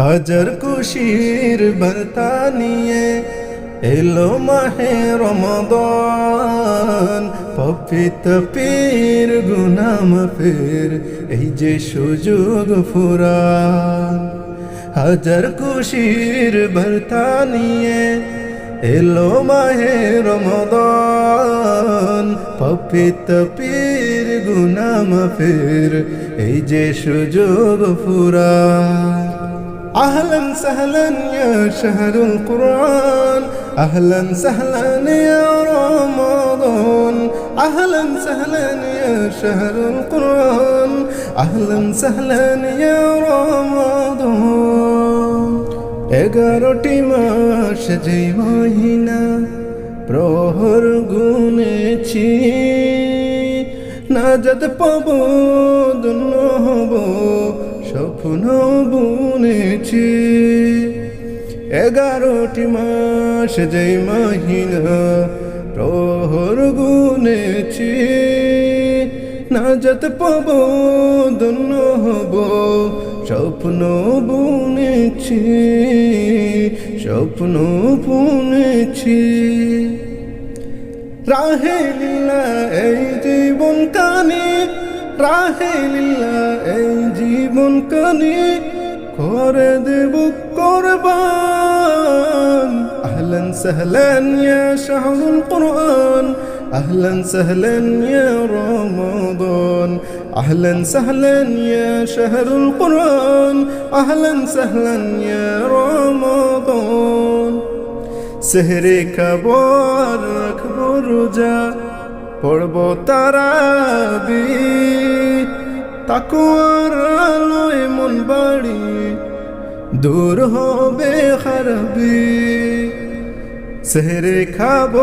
হাজার খুশির বার্তা নিয়ে এলো মাহে রমদান। পবিত্র পীর গুনাম ফের, এই যে সুযোগ ফুরান। হাজার খুশির বার্তা নিয়ে এলো মাহে রমদান। পবিত্র পীর গুনাম ফের, এই যে সুযোগ ফুরান। أهلا سهلا يا شهر القرآن أهلا سهلا يا رمضان أهلا سهلا يا شهر القرآن أهلا سهلا يا رمضان এগারোটি মাস যে মহিনা প্রহর গুনেছি নাজাত পাব ধন্য হব স্বপ্ন বুনেছি। এগারোটি মাস যে মহিনা প্রহর গুনেছি। নাজাত পাব, ধন্য হব, স্বপ্ন বুনেছি স্বপ্ন বুনেছি। রাহেলিল্লা এই জীবন কানে রাহেলিল্লা এই জীবন কানে করে দেব করবান আহলান সাহলান ইয়া শাহরুল কোরআন أهلا سهلا يا رمضان أهلا سهلا يا شهر القرآن أهلا سهلا يا رمضان সেহরে খবর রাখবো রোজা পড়ব তারাবি, তাকুয়ার আলোয় মন বাড়ি, দূর হবে খারাপি সেহরে খাব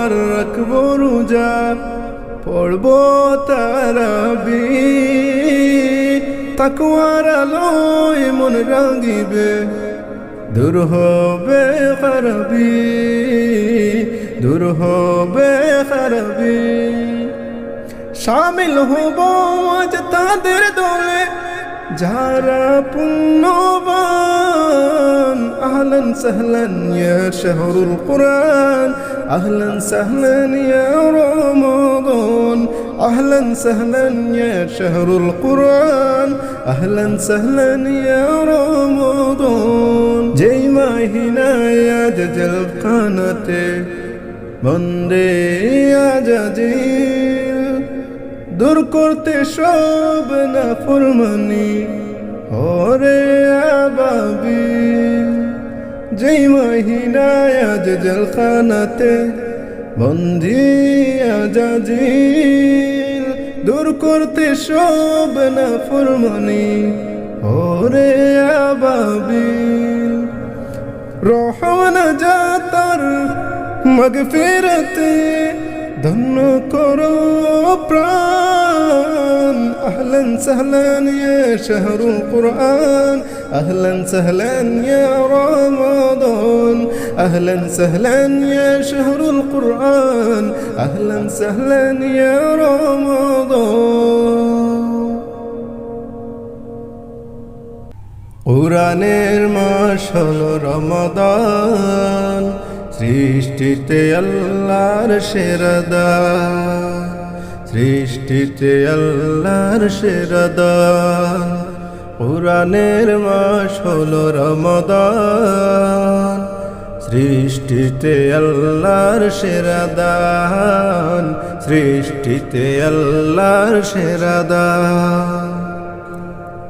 আর রাখব রোজা, পড়ব তারাবি। তাকুয়ার আলোয় মন রাঙিবে দূর হবে খারাপি দূর হবে খারাপি শামিল হব আজ তাদের দলে, যারা পুণ্যবান। আহলান সাহলান ইয়া শাহরুল কোরআন, আহলান সাহলান ইয়া রমাদান আহলান সাহলান ইয়া শাহরুল কোরআন, আহলান সাহলান ইয়া রমাদান যেই মাহিনায় আজ জলখানাতে বন্দে আজাজিল, দূর করতে সব না ফুরমানি হরে আবাবি যেই মহিনায় আজ জলখানাতে বন্দি আজাজিল, দূর করতে সব না ফুরমানি হরে আবাবিল। রহমান যাতার মগফিরতে ধন্য করো প্রাণ আহলান সাহলান ইয়া শাহরুল কোরআন আহলান সাহলান ইয়া রমাদান আহলান সাহলান ইয়া শাহরুল কোরআন আহলান সাহলান ইয়া রমাদান কোরআনের মাস হলো রমাদান, সৃষ্টিতে আল্লাহর সেরাদা। সৃষ্টিতে আল্লাহর সেরাদা। কোরআনের মাস হলো রমাদান, সৃষ্টিতে আল্লাহর সেরাদান, সৃষ্টিতে আল্লাহর সেরাদান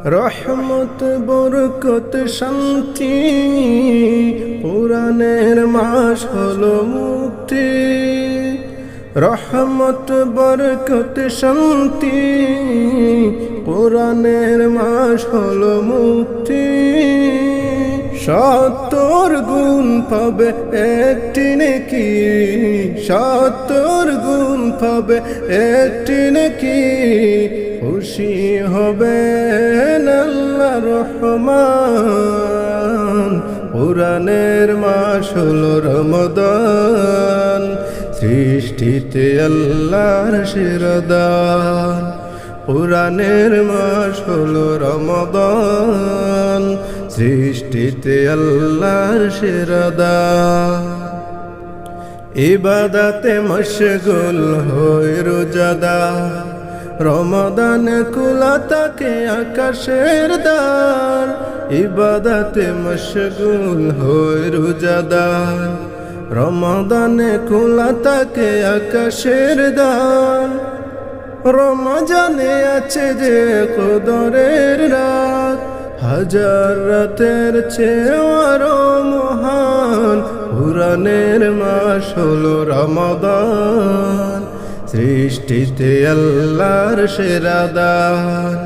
রহমত, বরকত, শান্তি। কোরআনের মাস হলো মুক্তি। রহমত, বরকত, শান্তি। কোরআনের মাস হলো মুক্তি। সত্তর গুণ পাবে একটি নাকি। সত্তর গুণ পাবে একটি নাকি। খুশি হবে আল্লাহ রহমান। পুরাণের মাস হলো রমদান। সৃষ্টিতে আল্লাহর শিরদান। পুরাণের মাস হলো রমদান। সৃষ্টিতে আল্লাহর সেরাদা ইবাদাতে মশগুল হয়ে রোজাদা রমাদান কুলা তাকে আকাশের দ্বার, ইবাদাতে মশগুল হয়ে রোজাদার। রমাদানে কুলা তাকে আকাশের দ্বার, রমজানে আছে যে কদরের রাত। হাজার রাতের চেয়েও আরও মহান পুরাণের মাস হলো রমাদান। সৃষ্টিতে আল্লাহর সেরাদান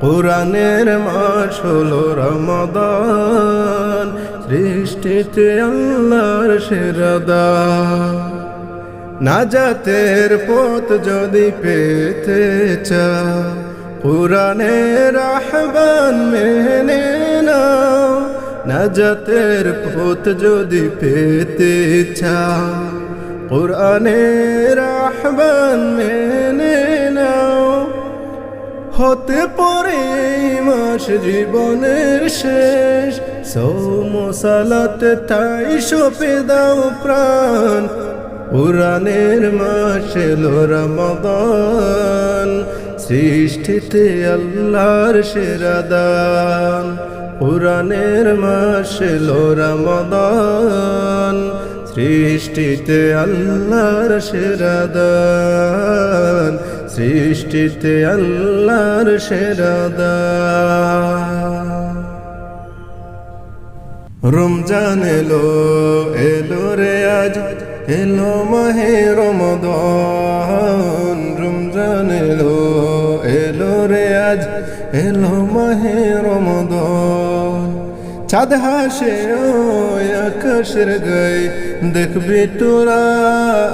কোরআনের মাস হলো রমাদান। সৃষ্টিতে আল্লাহর সেরাদান নাজাতের পথ যদি পেতে চাও, কোরআনের আহ্বান মেনে নাও। নাজাতের পথ যদি পেতে চাও কোরআনের আহ্বান মেনে নাও। হতে পরে মাস জীবনের শেষ। সৌমসালাত তাই সপে দাও প্রাণ। পুরাণের মাস এলো রমদান। সৃষ্টিতে আল্লাহর সেরাদান পুরাণের মাস এলো রমদান। সৃষ্টিতে আল্লাহর সেরাদান, সৃষ্টিতে আল্লাহর সেরাদান। রমজান এলো এলো রে আজ, এলো মাহে রমদান। রমজান এলো এলো রে আজ, এলো মাহে রমদান। চাঁদ হাসে, ওই আকাশের গায়ে। দেখবি তোরা,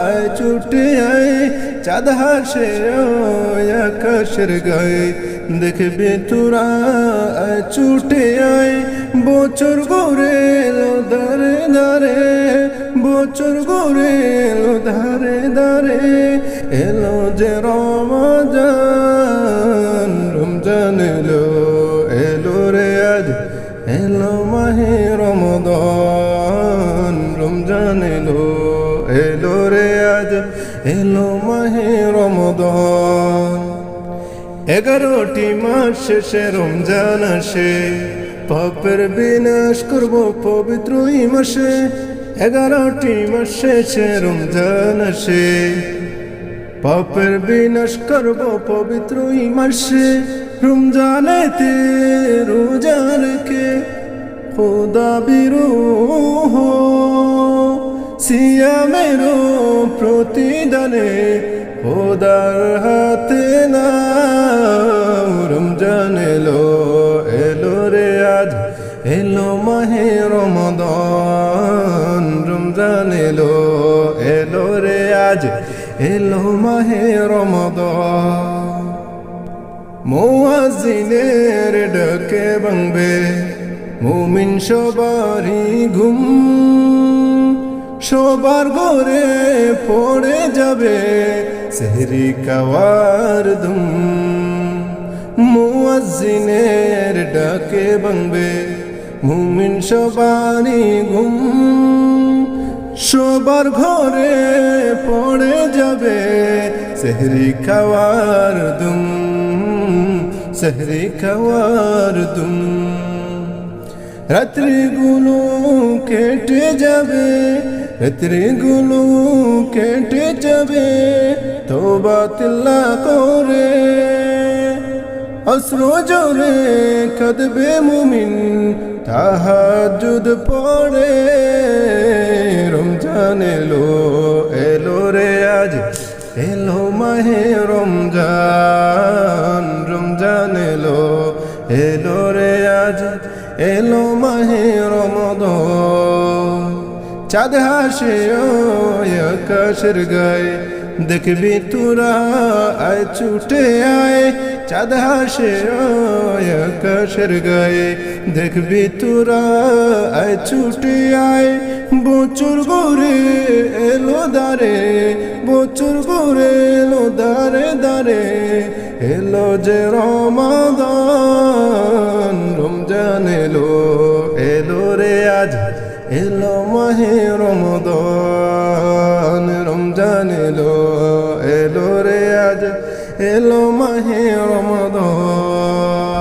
আয় ছুটে আয়। চাঁদ হাসে, ওই আকাশের গায়ে। দেখবি তোরা, আয় ছুটে আয়। বছর এলো দারে দারে বছর এলো ধারে ধারে। এলো যে রমজান। এগারোটি মাস শেষে রমজান আসে। পাপের বিনাশ করব পবিত্র মাসে। এগারোটি মাস শেষে রমজান আসে। পাপের বিনাশ করব পবিত্র মাসে। রমজানেতে রোজা খোদা বিরু সিয়ামেরও প্রতিদানে খোদার হাতে না মাহে রমদান, রমজান এলো এলো রে আজ, এলো মাহে রমদান। মুয়াজিনের ডাকে ভাঙবে, মুমিন সবারই ঘুম। সবার ঘরে পড়ে যাবে সেহরি কাওয়ার দুম। মুয়াজিনের ডাকে ভাঙবে মুমিন সবারই ঘুম সবার ঘরে পড়ে যাবে সেহরি খাওয়ার দুম, সেহরি খাওয়ার দুম। রাত্রিগুলো কেটে যাবে, রাত্রিগুলো কেটে যাবে তো বাতিল্লা করে। অস্র জোরে কদবে মুমিন, তাহাজুদ পড়ে। রমজান এলো এলো রে আজ, এলো মাহে রমজান রমজান এলো এলো রে আজ, এলো মাহে রমদান। চাঁদ হাসে আকাশের গায়ে দেখবি তোরা আয়, ছুটে আয়, চাঁদ হাসে আকাশের গায়ে। দেখবি তোরা আয়, ছুটে আয় বচুর গোরে এলো দারে বচুর গোরে এলো দারে দারে এলো যে রমাদান, রমজান এলো। এলো রে আজ এলো মাহে রমদান রমজান এলো এলো রে আজ এলো মাহে রমদান।